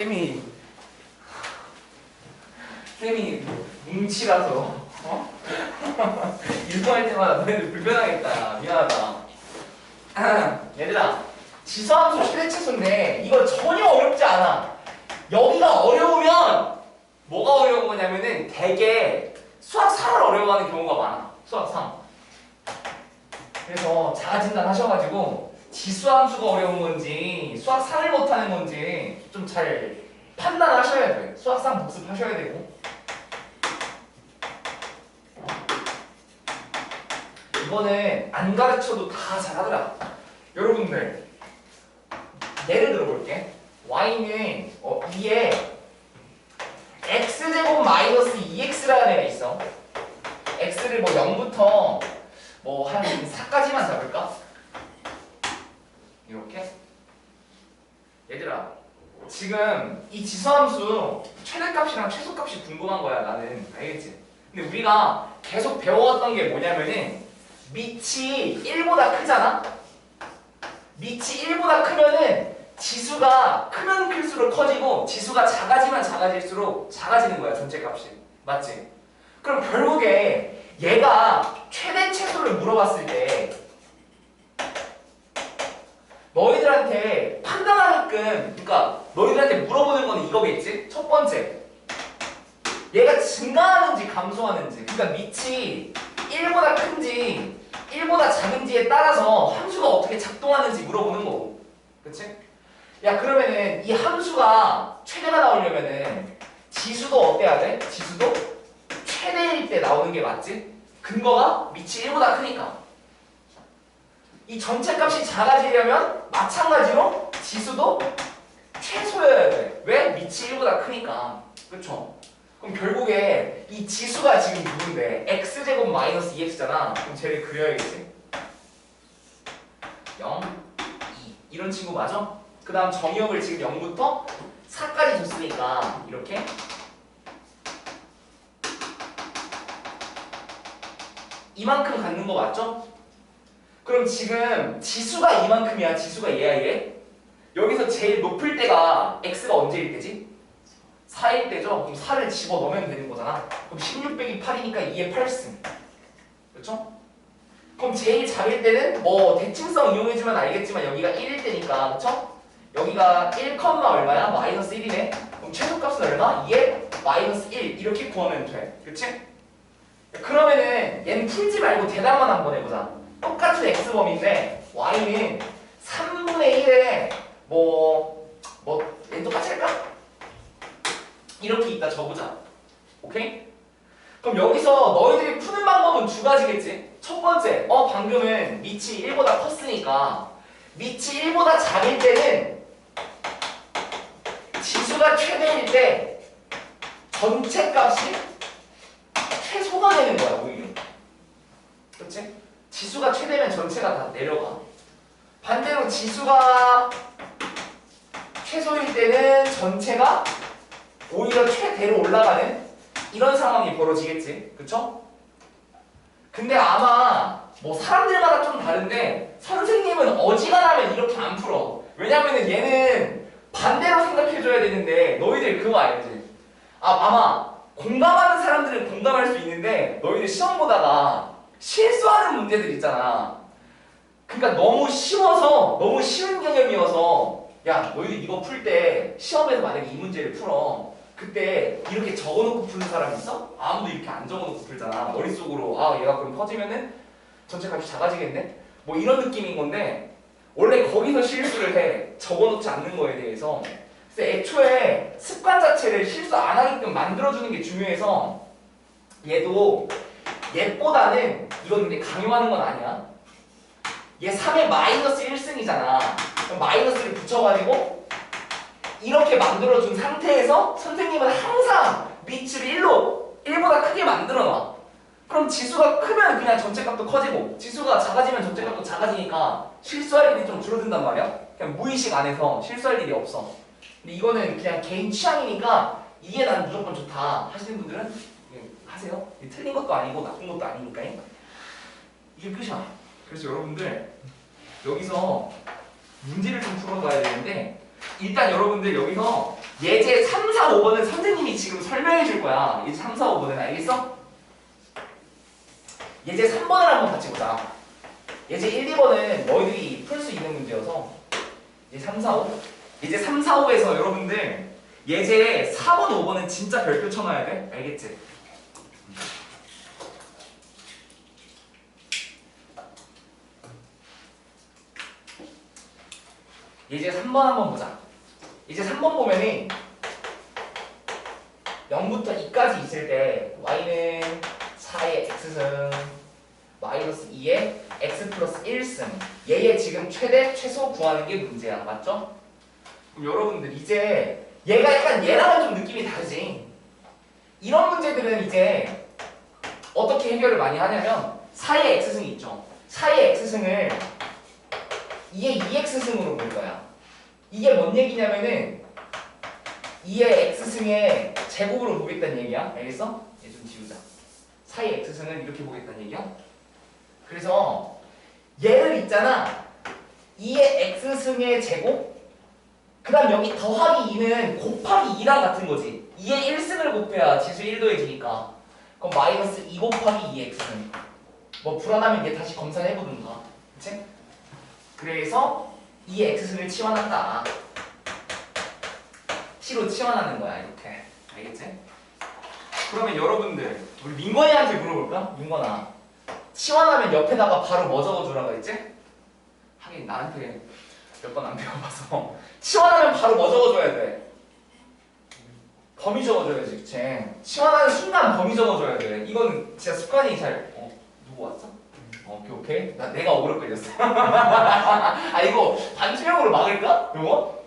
쌤이 쌤이 뭉치라서 어? 일본할 때마다 너희들 불편하겠다. 미안하다. 얘들아 지수함수 실내체수인데 이거 전혀 어렵지 않아. 여기가 어려우면 뭐가 어려운 거냐면은 되게 수학 3을 어려워하는 경우가 많아. 수학 3 그래서 자아진단 하셔가지고 지수함수가 어려운 건지 수학 3을 못하는 건지 좀 잘 판단하셔야 돼 수학 3 복습하셔야 되고. 이거는 안 가르쳐도 다 잘하더라. 여러분들 예를 들어볼게. y는 어, 2에 x제곱 마이너스 2x라는 애가 있어. x를 뭐 0부터 뭐 한 4까지만 잡을까? 이렇게 얘들아 지금 이 지수함수 최대값이랑 최소값이 궁금한 거야 나는 알겠지? 근데 우리가 계속 배워왔던 게 뭐냐면은 밑이 1보다 크잖아? 밑이 1보다 크면은 지수가 크면 클수록 커지고 지수가 작아지면 작아질수록 작아지는 거야 전체 값이 맞지? 그럼 결국에 얘가 최대 최소를 물어봤을 때 너희들한테 판단하게끔 그러니까 너희들한테 물어보는 거는 이거겠지? 첫 번째 얘가 증가하는지 감소하는지 그러니까 밑이 1보다 큰지 1보다 작은지에 따라서 함수가 어떻게 작동하는지 물어보는 거고 그치? 야 그러면은 이 함수가 최대가 나오려면은 지수도 어때야 돼? 지수도 최대일 때 나오는 게 맞지? 근거가 밑이 1보다 크니까 이 전체 값이 작아지려면 마찬가지로 지수도 최소여야 돼 왜? 밑이 1보다 크니까 그쵸? 그럼 결국에 이 지수가 지금 누군데 x제곱 마이너스 2x잖아 그럼 쟤를 그려야겠지 0, 2 이런 친구 맞아? 그 다음 정의역을 지금 0부터 4까지 줬으니까 이렇게 이만큼 갖는 거 맞죠? 그럼 지금 지수가 이만큼이야 지수가 얘야 얘 여기서 제일 높을 때가 x가 언제일 때지? 4일 때죠? 그럼 4를 집어넣으면 되는 거잖아 그럼 16 빼기 8이니까 2의 8승 그렇죠? 그럼 제일 작을 때는 뭐 대칭성 이용해주면 알겠지만 여기가 1일 때니까 그렇죠? 여기가 1, 얼마야? 마이너스 1이네 그럼 최소값은 얼마? 2의 마이너스 1 이렇게 구하면 돼 그치? 그러면은 얘는 풀지 말고 대답만 한번 해보자 똑같은 x범인데 y는 3분의 1에 뭐... 뭐... 얘 똑같이 할까? 이렇게 있다 적으자 오케이? 그럼 여기서 너희들이 푸는 방법은 두 가지겠지 첫 번째 어 방금은 밑이 1보다 컸으니까 밑이 1보다 작을 때는 지수가 최대일 때 전체 값이 최소가 되는 거야 오히려 그렇 지? 지수가 최대면 전체가 다 내려가 반대로 지수가 최소일 때는 전체가 오히려 최대로 올라가는 이런 상황이 벌어지겠지 그쵸? 근데 아마 뭐 사람들마다 좀 다른데 선생님은 어지간하면 이렇게 안 풀어 왜냐면은 얘는 반대로 생각해줘야 되는데 너희들 그거 알지? 아 아마 공감하는 사람들은 공감할 수 있는데 너희들 시험 보다가 실수하는 문제들 있잖아. 그러니까 너무 쉬워서 너무 쉬운 개념이어서 야 너희들 이거 풀 때 시험에서 만약에 이 문제를 풀어. 그때 이렇게 적어놓고 푸는 사람 있어? 아무도 이렇게 안 적어놓고 풀잖아. 머릿속으로. 아 얘가 그럼 퍼지면은 전체 값이 작아지겠네? 뭐 이런 느낌인 건데 원래 거기서 실수를 해. 적어놓지 않는 거에 대해서. 그래서 애초에 습관 자체를 실수 안 하게끔 만들어주는 게 중요해서 얘도 얘보다는 이건 근데 강요하는 건 아니야. 얘 3의 마이너스 1승이잖아. 그럼 마이너스를 붙여가지고 이렇게 만들어준 상태에서 선생님은 항상 밑을 1로 1보다 크게 만들어놔. 그럼 지수가 크면 그냥 전체 값도 커지고 지수가 작아지면 전체 값도 작아지니까 실수할 일이 좀 줄어든단 말이야. 그냥 무의식 안에서 실수할 일이 없어. 근데 이거는 그냥 개인 취향이니까 이게 난 무조건 좋다 하시는 분들은 하세요 틀린 것도 아니고 나쁜 것도 아니니까 이게 끝이야 그래서 여러분들 여기서 문제를 좀 풀어봐야 되는데 일단 여러분들 여기서 예제 3, 4, 5번은 선생님이 지금 설명해 줄 거야. 예제 3, 4, 5번은 알겠어? 예제 3번을 한번 같이 보자. 예제 1, 2번은 너희들이 풀 수 있는 문제여서 예제 3, 4, 5 예제 3, 4, 5에서 여러분들 예제 4번, 5번은 진짜 별표 쳐놔야 돼. 알겠지? 예제 3번 한번 보자. 이제 3번 보면은 0부터 2까지 있을 때 y는 4의 x승 마이너스 2의 x 플러스 1승. 얘의 지금 최대 최소 구하는 게 문제야. 맞죠? 그럼 여러분들 이제 얘가 약간 얘랑은 좀 느낌이 다르지. 이런 문제들은 이제 어떻게 해결을 많이 하냐면 4의 x승이 있죠. 4의 x승을 2의 2x승으로 볼 거야 이게 뭔 얘기냐면은 2의 x승의 제곱으로 보겠다는 얘기야. 알겠어? 얘 좀 지우자. 4의 x승을 이렇게 보겠다는 얘기야. 그래서 얘를 있잖아. 2의 x승의 제곱 그 다음 여기 더하기 2는 곱하기 2랑 같은 거지. 2의 1승을 곱해야 지수 1도 해지니까 그럼 마이너스 2 곱하기 2x승 뭐 불안하면 얘 다시 검사해보든가 그치? 그래서 이 x승을 치환한다. t로 치환하는 거야 이렇게. 알겠지? 그러면 여러분들 우리 민건이한테 물어볼까? 민건아. 치환하면 옆에다가 바로 뭐 적어주라고 했지? 하긴 나한테 몇 번 안 배워봐서 치환하면 바로 뭐 적어줘야 돼? 범위 적어줘야지 그치? 치환하는 순간 범위 적어줘야 돼 이건 진짜 습관이 잘 어? 누구 왔어? 어, 오케이 오케이 나 내가 오래 걸렸어 아 이거 반투명으로 막을까? 이거?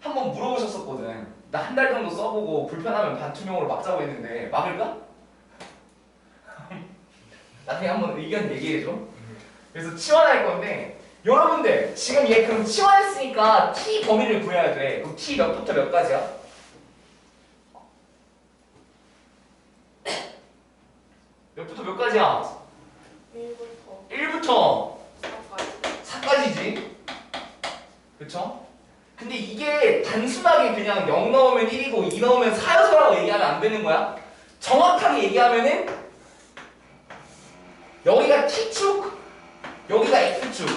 한번 물어보셨었거든 나 한 달 정도 써보고 불편하면 반투명으로 막자고 했는데 막을까? 나중에 한번 의견 얘기해줘 그래서 치환할 건데 여러분들 지금 얘 그럼 치환했으니까 t 범위를 구해야 돼 그럼 t 몇부터 몇까지야? 몇부터 몇까지야? 1부터 1부터 4까지 4까지지. 그쵸? 근데 이게 단순하게 그냥 0 넣으면 1이고 2 넣으면 4여서라고 얘기하면 안 되는 거야. 정확하게 얘기하면은 여기가 t축, 여기가 x축.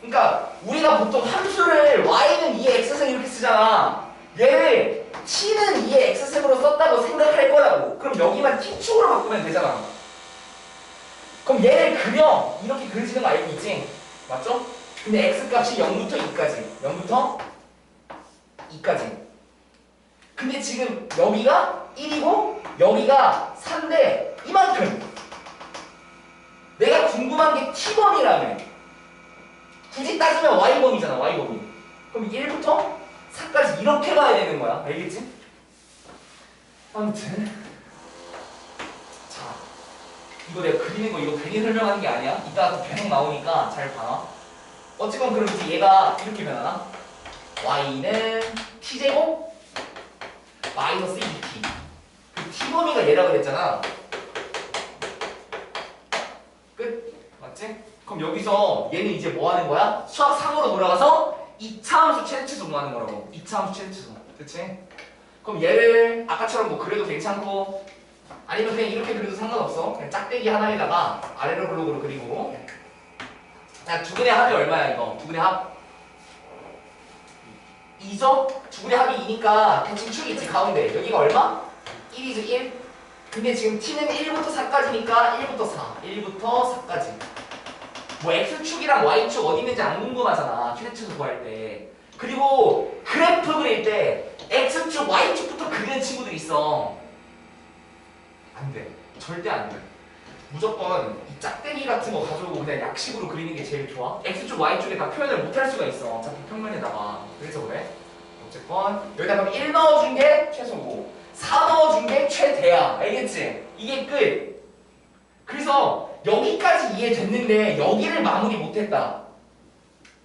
그러니까 우리가 보통 함수를 y는 2의 x승 이렇게 쓰잖아. 얘를 t는 2의 x승으로 썼다고 생각할 거라고. 그럼 여기만 t축으로 바꾸면 되잖아. 그럼 얘를 그려. 이렇게 알고 있지? 맞죠? 근데 x 값이 0부터 2까지. 0부터 2까지. 근데 지금 여기가 1이고 여기가 3인데 이만큼. 내가 궁금한 게 t번이라며. 굳이 따지면 y번이잖아 y번이. 그럼 1부터 4까지 이렇게 가야 되는 거야. 알겠지? 아무튼. 자 이거 내가 그리는 거 이거 괜히 설명하는 게 아니야. 이따가 또 변형 나오니까 잘 봐라. 어쨌건 그럼 이제 얘가 이렇게 변하나? y는 t제곱 마이너스 2t 그 t 범위가 얘라고 그랬잖아. 끝? 맞지? 그럼 여기서 얘는 이제 뭐 하는 거야? 수학상으로 돌아가서 2차 함수 최대치수 구하는 거라고. 2차 함수 최대치수. 그치? 그럼 얘를 아까처럼 뭐 그래도 괜찮고 아니면 그냥 이렇게 그려도 상관없어. 그냥 짝대기 하나에다가 아래로 블록으로 그리고. 자, 두근의 합이 얼마야, 이거? 두근의 합? 2죠? 두근의 합이 2니까 대칭 축이 있지, 가운데. 여기가 얼마? 1이죠, 1. 근데 지금 t는 1부터 4까지니까 1부터 4. 1부터 4까지. 뭐 x축이랑 y축 어디 있는지 안 궁금하잖아. 최대치수 구할 때. 그리고 그래프 그릴 때 x축, y축부터 그리는 친구들이 있어. 안 돼. 절대 안 돼. 무조건 이 짝대기 같은 거 가지고 그냥 약식으로 그리는 게 제일 좋아. X축, Y축에 다 표현을 못 할 수가 있어. 어차피 평면에다가. 그래서 그래. 어쨌건 여기다 그럼 1 넣어준 게 최소고 4 넣어준 게 최대야. 알겠지? 이게 끝. 그래서 여기까지 이해됐는데 여기를 마무리 못했다.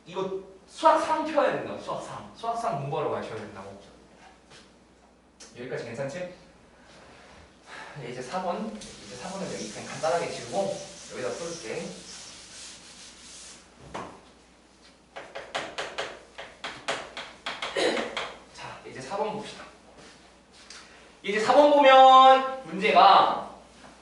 이거 수학 3 펴야 된다. 수학 3. 수학 3 공부하러 가셔야 된다고. 여기까지 괜찮지? 네, 이제 4번 이제 4번은 여기 그냥 간단하게 지우고 여기다 써줄게. 자 이제 4번 봅시다. 이제 4번 보면 문제가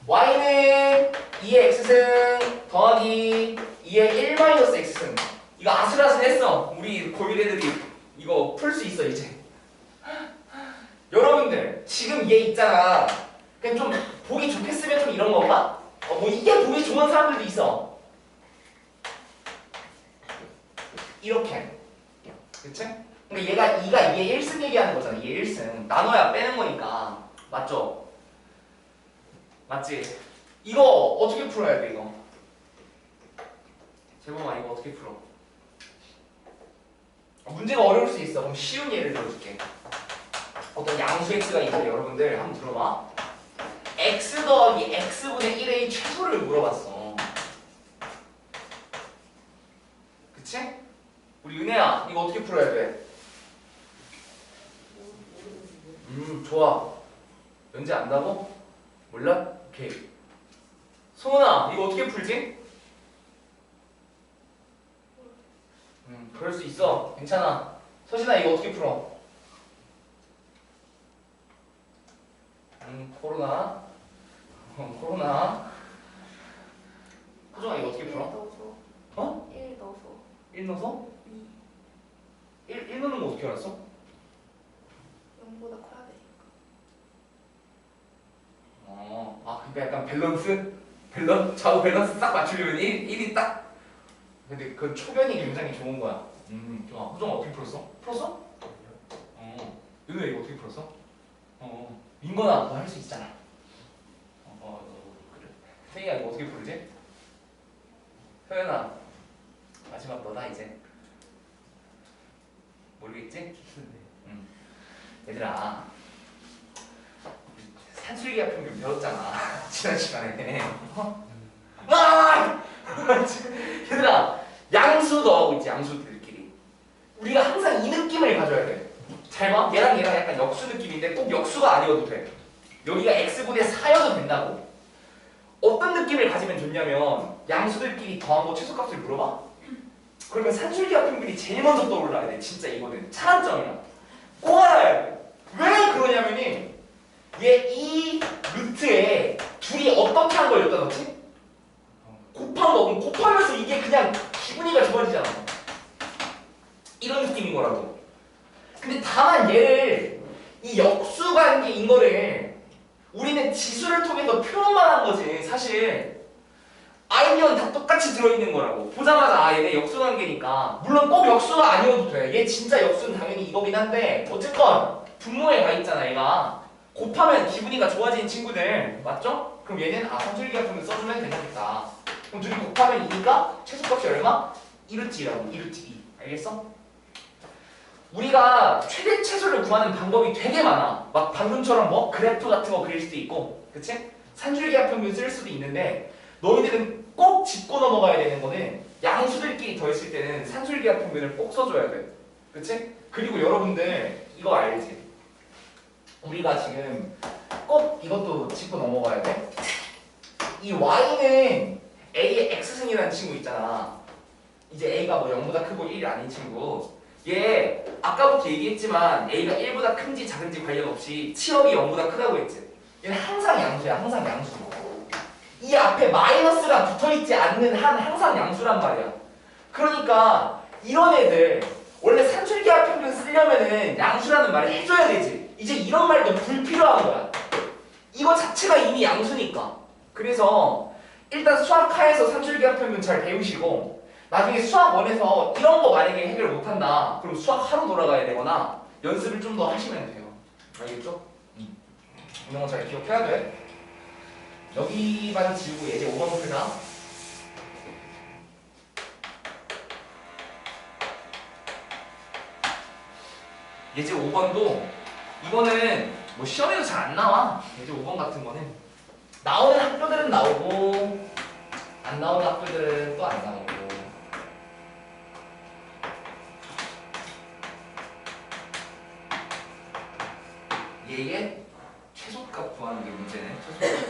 y는 2의 x승 더하기 2의 1-x승. 이거 아슬아슬했어. 우리 고일 애들이 이거 풀 수 있어 이제. 여러분들 지금 얘 있잖아 그냥 좀 보기 좋게 쓰면 좀 이런 건가? 어, 뭐 이게 보기 좋은 사람들도 있어 이렇게 그치? 그러니까 얘가 2가 2의 1승 얘기하는 거잖아 2의 1승 나눠야 빼는 거니까 맞죠? 맞지? 이거 어떻게 풀어야 돼 이거? 재범아 이거 어떻게 풀어? 어, 문제가 어려울 수 있어 그럼 쉬운 예를 들어줄게 어떤 양수 x가 있는데 여러분들 한번 들어봐 x 더하기 x분의 1의 최소를 물어봤어 그치? 우리 은혜야 이거 어떻게 풀어야 돼? 음 좋아 연지 안다고? 몰라? 오케이 소은아 이거 어떻게 풀지? 음 그럴 수 있어 괜찮아 서진아 이거 어떻게 풀어? 음 코로나 어, 코로나 호정아 이거 어떻게 1 풀어? 넣어서 어? 1 넣어서 1 넣어서? 2 1, 1 넣는 거 어떻게 알았어? 0보다 커야 되니까 어, 아, 그러니까 약간 밸런스? 밸런스? 좌우 밸런스 딱 맞추려면 1, 1이 딱? 근데 그 초변이 굉장히 좋은 거야. 음, 좋아. 호정 어떻게 풀었어? 풀었어? 어. 윤우 이거 어떻게 풀었어? 어. 민건아, 너 할 수 있잖아. 세이야, 이거 어떻게 풀지? 서연아, 마지막 너다, 이제. 모르겠지? 응. 얘들아, 산술기가 평균 배웠잖아 지난 시간에 어? 아! 얘들아 양수 넣하고 있지 양수들끼리 우리가 항상 이 느낌을 가져야 돼잘 봐 얘랑 얘랑 약간 역수 느낌인데 꼭 역수가 아니어도 돼 여기가 x분의 4여도 된다고 어떤 느낌을 가지면 좋냐면 양수들끼리 더한 거 최소값을 물어봐? 그러면 산술기가 평균이 제일 먼저 떠올라야 돼 진짜 이거는. 차단점이야 꼭 알아야 돼 왜 그러냐면이 얘 이 루트에 둘이 어떻게 한 걸 여기다 넣지? 곱한 거 그럼 곱하면서 이게 그냥 기분이가 좋아지잖아 이런 느낌인 거라고 근데 다만 얘를 이 역수관계인 거를 우리는 지수를 통해서 표현만 한 거지 사실 아이디어는 다 똑같이 들어있는 거라고 보자마자 아 얘네 역수관계니까 물론 꼭 역수가 아니어도 돼얘 진짜 역수는 당연히 이거긴 한데 어쨌건 분모에 가 있잖아 얘가 곱하면 기분이가 좋아지는 친구들 맞죠? 그럼 얘는 아 같은 거 써주면 괜찮겠다 그럼 둘이 곱하면 2니까 최소값이 얼마? 1루트라고 1루트 2 알겠어? 우리가 최대 최소를 구하는 방법이 되게 많아 막 방금처럼 뭐 그래프 같은 거 그릴 수도 있고 그치? 산술기 합평균 쓸 수도 있는데 너희들은 꼭 짚고 넘어가야 되는 거는 양수들끼리 더했을 때는 산술기 합 평균을 꼭 써줘야 돼 그치? 그리고 여러분들 이거 알지? 우리가 지금 꼭 이것도 짚고 넘어가야 돼. 이 y는 a의 x승이라는 친구 있잖아. 이제 a가 뭐 0보다 크고 1이 아닌 친구. 얘 아까부터 얘기했지만 a가 1보다 큰지 작은지 관련 없이 치역이 0보다 크다고 했지. 얘는 항상 양수야. 항상 양수. 이 앞에 마이너스가 붙어있지 않는 한 항상 양수란 말이야. 그러니까 이런 애들 원래 산술기하 평균 쓰려면은 양수라는 말을 해줘야 되지. 이제 이런 말도 불필요한 거야. 이거 자체가 이미 양수니까. 그래서 일단 수학하에서 산술기하 평균 잘 배우시고 나중에 수학 원에서 이런 거 만약에 해결 못한다. 그럼 수학 하러 돌아가야 되거나 연습을 좀 더 하시면 돼요. 알겠죠? 이런 거 잘 기억해야 돼. 여기만 지우고 예제 5번 풀자. 예제 5번도 이거는 뭐 시험에도 잘 안 나와. 예제 5번 같은 거는 나오는 학교들은 나오고 안 나오는 학교들은 또 안 나오고. 얘의 최소값 구하는 게 문제네. 최소값.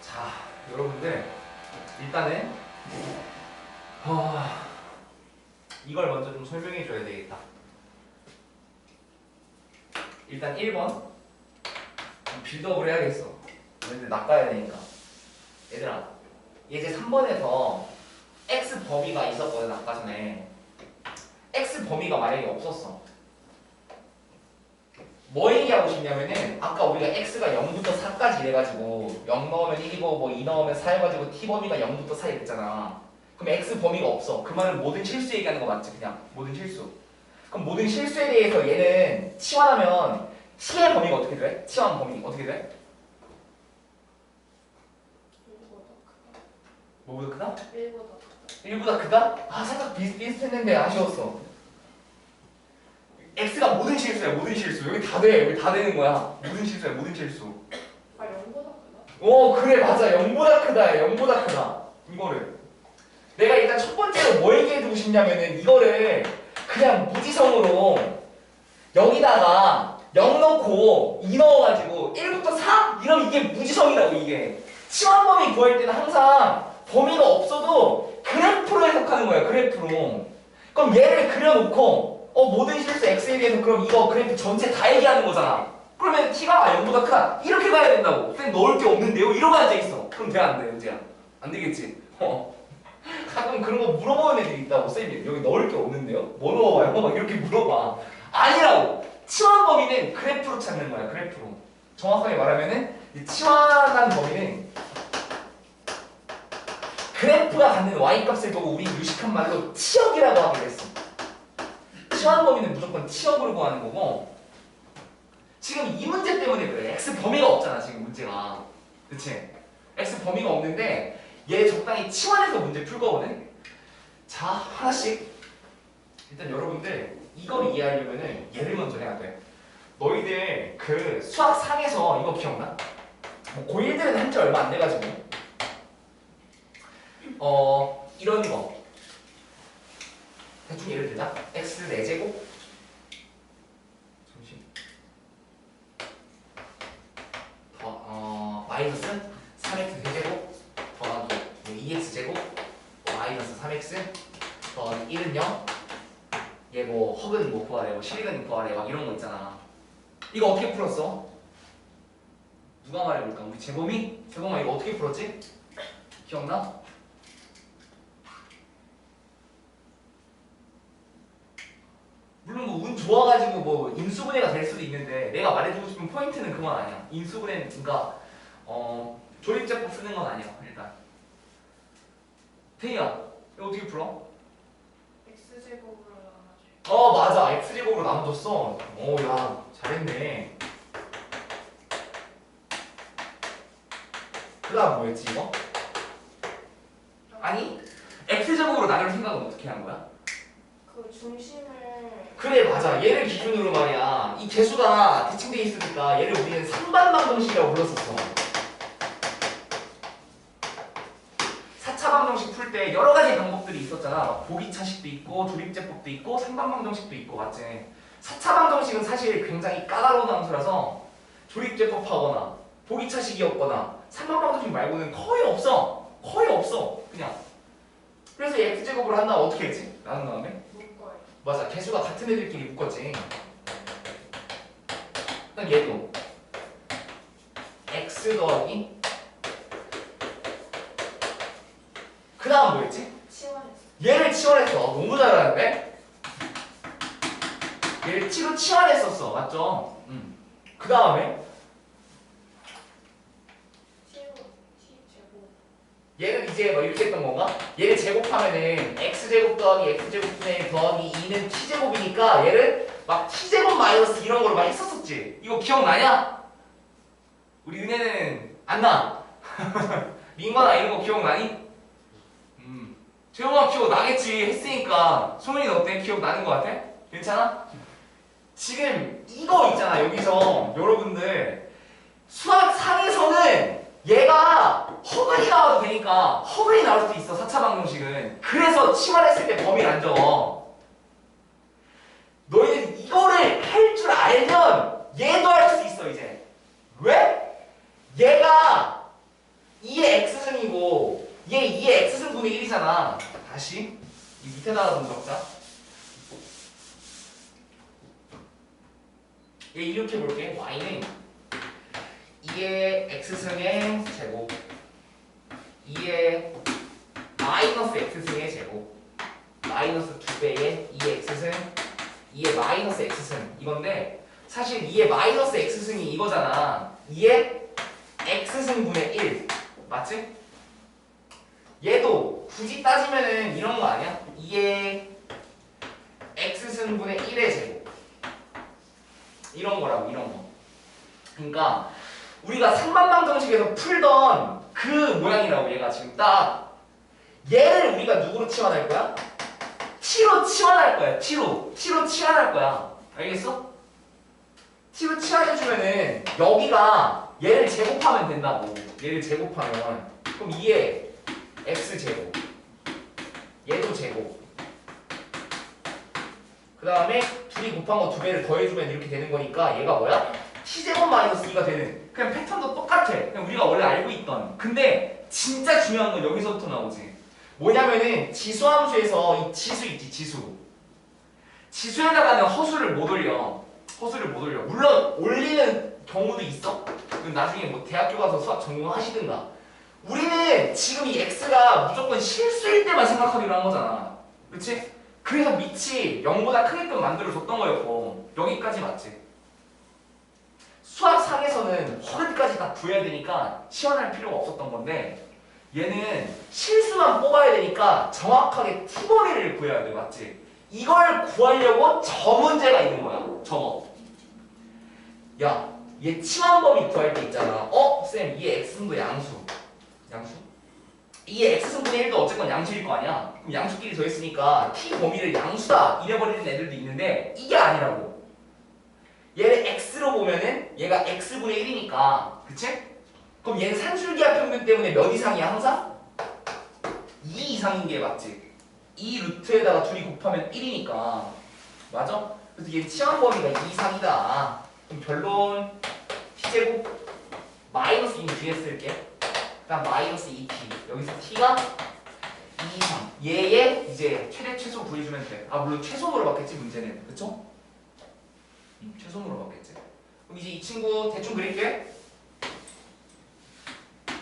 자, 여러분들 일단은 어, 이걸 먼저 좀 설명해 줘야 되겠다. 일단 1번 빌드업을 해야겠어 얘들 낚아야 되니까 얘들아 이제 3번에서 x 범위가 있었거든 아까 전에 x 범위가 만약에 없었어 뭐 얘기하고 싶냐면은 아까 우리가 x가 0부터 4까지 이래가지고 0 넣으면 1이고 뭐2 넣으면 4 해가지고 t 범위가 0부터 4 이랬잖아 그럼 x 범위가 없어. 그 말은 모든 실수 얘기하는 거 맞지? 그냥 모든 실수. 그럼 모든 실수에 대해서 얘는 치환하면 t의 범위가 어떻게 돼? 치환 범위 어떻게 돼? 뭐보다 크다? 1보다 크다? 아 살짝 비슷비슷했는데 아쉬웠어. X가 모든 실수야 모든 실수. 여기 다 돼 여기 다 되는 거야. 모든 실수야 모든 실수. 아 0보다 크다? 오 그래 맞아. 0보다 크다 0보다 크다. 이거를 내가 일단 첫 번째로 뭐 얘기해주고 싶냐면은 이거를 그냥 무지성으로 여기다가 0 넣고 2 넣어가지고 1부터 4 이러면 이게 무지성이라고 이게. 치환 범위 구할 때는 항상 범위가 없어도 그래프로 해석하는 거야 그래프로. 그럼 얘를 그려놓고 어 모든 실수 x에 대해서 그럼 이거 그래프 전체 다 얘기하는 거잖아. 그러면 t가 0보다 크다. 이렇게 가야 된다고. 쌤 넣을 게 없는데요? 이러고 앉아있어. 그럼 돼안돼 은재야? 안 되겠지? 어. 가끔 그런 거 물어보는 애들이 있다고 쌤이 여기 넣을 게 없는데요? 뭐 넣어봐요? 막 이렇게 물어봐. 아니라고. 치환 범위는 그래프로 찾는 거야 그래프로. 정확하게 말하면은 이 치환한 범위는 그래프가 갖는 y값을 보고 우리 유식한 말로 치역이라고 하기로 했어 치환 범위는 무조건 치역으로 구하는 거고 지금 이 문제 때문에 그래. x 범위가 없잖아 지금 문제가. 그치? x 범위가 없는데 얘 적당히 치환해서 문제 풀 거거든? 자 하나씩. 일단 여러분들 이걸 이해하려면은 얘를 먼저 해야 돼. 너희들 그 수학 상에서 이거 기억나? 뭐 고1들은 한 지 얼마 안 돼가지고. 어 이런 거. 대충 예를 들자. X 4제곱 잠시 더, 어, 마이너스 3x 세제곱 더하기 2x제곱 마이너스 3x 더하기 1은 0 얘 뭐 허근 뭐 실근 구하래 막 이런 거 있잖아 이거 어떻게 풀었어? 누가 말해볼까? 우리 재범이? 재범아 이거 어떻게 풀었지? 기억나? 물론 뭐 운 좋아가지고 뭐 인수분해가 될 수도 있는데 내가 말해주고 싶은 포인트는 그건 아니야 인수분해는 그러니까 어 조립제법 쓰는 건 아니야 일단 태희야 이거 어떻게 풀어? 나눠줘 어 맞아. x제곱으로 나눠줬어. 오야 잘했네. 그 다음 뭐였지 이거? 아니 x제곱으로 나눌 생각은 어떻게 한 거야? 그 중심을 그래 맞아. 얘를 기준으로 말이야. 이 개수가 대칭돼 있으니까 얘를 우리는 상반방 정식이라고 불렀었어 4차 때 여러 가지 방법들이 있었잖아. 보기차식도 있고 조립제법도 있고 상반방정식도 있고 맞지? 4차 방정식은 사실 굉장히 까다로운 함수라서 조립제법하거나 보기차식이었거나 상반방정식 말고는 거의 없어. 거의 없어. 그냥. 그래서 얘 x제곱을 한다 어떻게 했지? 나눈 다음에? 묶어요. 맞아. 개수가 같은 애들끼리 묶었지. 그럼 얘도. X 더하기 그 다음 뭐였지? 치환했어 얘를 치환했어 너무 잘하는데? 얘를 t로 치환했었어 맞죠? 음. 그 다음에 얘는 이제 뭐 이렇게 했던 건가? 얘를 제곱하면은 x제곱 더하기 x제곱 분의 더하기 2는 t제곱이니까 얘를 막 t제곱 마이너스 이런 걸로 막 했었었지 이거 기억나냐? 우리 은혜는 안 나. 민관아 이런 거 기억나니? 음. 재호가 기억 나겠지 했으니까 소민이 어때? 기억 나는 거 같아? 괜찮아? 지금 이거 있잖아 여기서 여러분들 수학 상에서는 얘가 허근이 나와도 되니까 허근이 나올 수도 있어 4차 방정식은 그래서 치환했을 때 범위를 안 적어 너희들 이거를 할 줄 알면 얘도 할 수 있어 이제 왜? 얘가 2의 x승이고 얘 2의 x승 분의 1이잖아 다시 이 밑에다가 좀 적자 얘 이렇게 볼게. y는 2의 x승의 제곱 2의 마이너스 x승의 제곱 마이너스 2배의 2의 x승 2의 마이너스 x승 이건데 사실 2의 마이너스 x승이 이거잖아 2의 x승분의 1 맞지? 얘도 굳이 따지면은 이런 거 아니야? 2의 x승분의 1의 제곱. 이런 거라고 이런 거. 그러니까 우리가 삼반방 정식에서 풀던 그 모양이라고 얘가 지금 딱 얘를 우리가 누구로 치환할 거야? t로 치환할 거야 t로. t로 치환할 거야. 알겠어? t로 치환해주면은 여기가 얘를 제곱하면 된다고. 얘를 제곱하면. 그럼 2의 x제곱 얘도 제곱. 그 다음에 둘이 곱한 거 두 배를 더해주면 이렇게 되는 거니까 얘가 뭐야? t제곱 마이너스 2가 되는 그냥 패턴도 똑같아. 그냥 우리가 원래 알고 있던. 근데 진짜 중요한 건 여기서부터 나오지. 뭐냐면은 지수함수에서 이 지수 있지 지수. 지수에다가는 허수를 못 올려. 허수를 못 올려. 물론 올리는 경우도 있어. 나중에 뭐 대학교 가서 수학 전공하시든가 우리는 지금 이 x가 무조건 실수일 때만 생각하기로 한 거잖아 그치? 그래서 밑이 0보다 크게끔 만들어줬던 거였고 여기까지 맞지? 수학상에서는 허리까지 다 구해야 되니까 시원할 필요가 없었던 건데 얘는 실수만 뽑아야 되니까 정확하게 티머리를 구해야 돼 맞지? 이걸 구하려고 저 문제가 있는 거야 저거 야 얘 치환범위 구할 때 있잖아 어? 쌤얘 x승도 양수 양수? 이 x승분의 1도 어쨌건 양수일 거 아니야 그럼 양수끼리 더했으니까 t 범위를 양수다 이래버리는 애들도 있는데 이게 아니라고 얘를 x로 보면은 얘가 x분의 1이니까 그치? 그럼 얘는 산술기하 평균 때문에 몇 이상이야 항상? 2 이상인 게 맞지 2 루트에다가 둘이 곱하면 1이니까 맞아? 그래서 얘 치환 범위가 2 이상이다 그럼 결론 t제곱 마이너스 2 뒤에 쓸게 그다음 마이너스 2t 여기서 t가 2 이상. 얘의 이제 최대 최소 구해주면 돼아 물론 최소 물어봤겠지 문제는. 그쵸? 음, 최소 물어봤겠지. 그럼 이제 이 친구 대충 그릴게.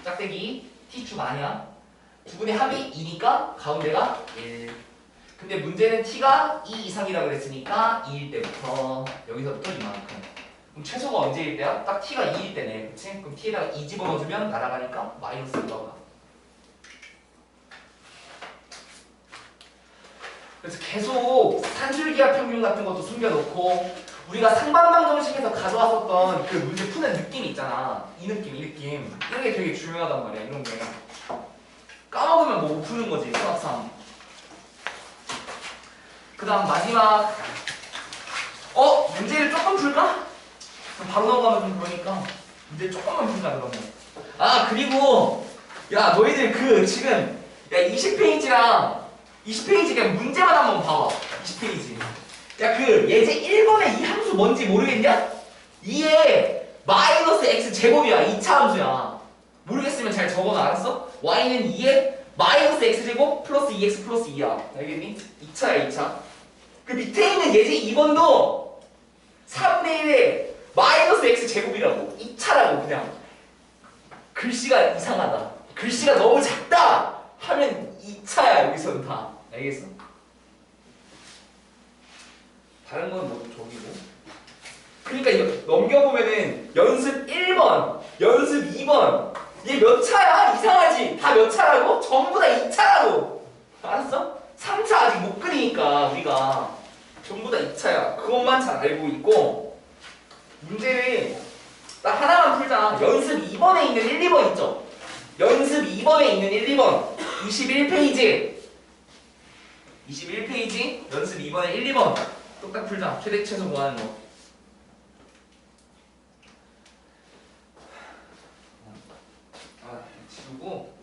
짝대기 t축 아니야. 두 분의 합이 2니까 가운데가 1 근데 문제는 t가 2 이상이라고 그랬으니까 2일 때부터 여기서부터 이만큼 그럼 최소가 언제일 때야? 딱 t가 2일 때네 그치? 그럼 t에다가 2 집어넣어주면 날아가니까 마이너스 2가 그래서 계속 산술기하 평균 같은 것도 숨겨놓고 우리가 상반방 정식에서 가져왔었던 그 문제 푸는 느낌 있잖아 이 느낌 이 느낌 이런 게 되게 중요하단 말이야 이런 게 까먹으면 뭐 못 푸는 거지 수학상 그 다음 마지막 어? 문제를 조금 풀까? 바로 넘어가면 좀 그러니까 문제 조금만 풀자 그러면 아 그리고 야 너희들 그 지금 야 20페이지랑 20페이지 그냥 문제만 한번 봐봐 20페이지 야 그 예제 1번의 이 함수 뭔지 모르겠냐? 2에 마이너스 x 제곱이야 2차 함수야 모르겠으면 잘 적어놔 알았어? y는 2에 마이너스 x 제곱 플러스 2x 플러스 2야 알겠니? 2차야 2차 그 밑에 있는 예제 2번도 3대 1에 마이너스 x 제곱이라고 2차라고 그냥 글씨가 이상하다 글씨가 너무 작다 하면 2차야 여기서는 다 알겠어? 다른 건 뭐 저기고 그러니까 이거 넘겨보면은 연습 1번 연습 2번 얘 몇 차야? 이상하지? 다 몇 차라고? 전부 다 2차라고 알았어? 3차 아직 못 그리니까 우리가 전부 다 2차야 그것만 잘 알고 있고 문제를 딱 하나만 풀자 연습 2번에 있는 1, 2번 있죠? 연습 2번에 있는 1, 2번. 21페이지. 21페이지? 연습 2번에 1, 2번. 똑딱 풀자. 최대 최소 구하는 거? 아, 지우고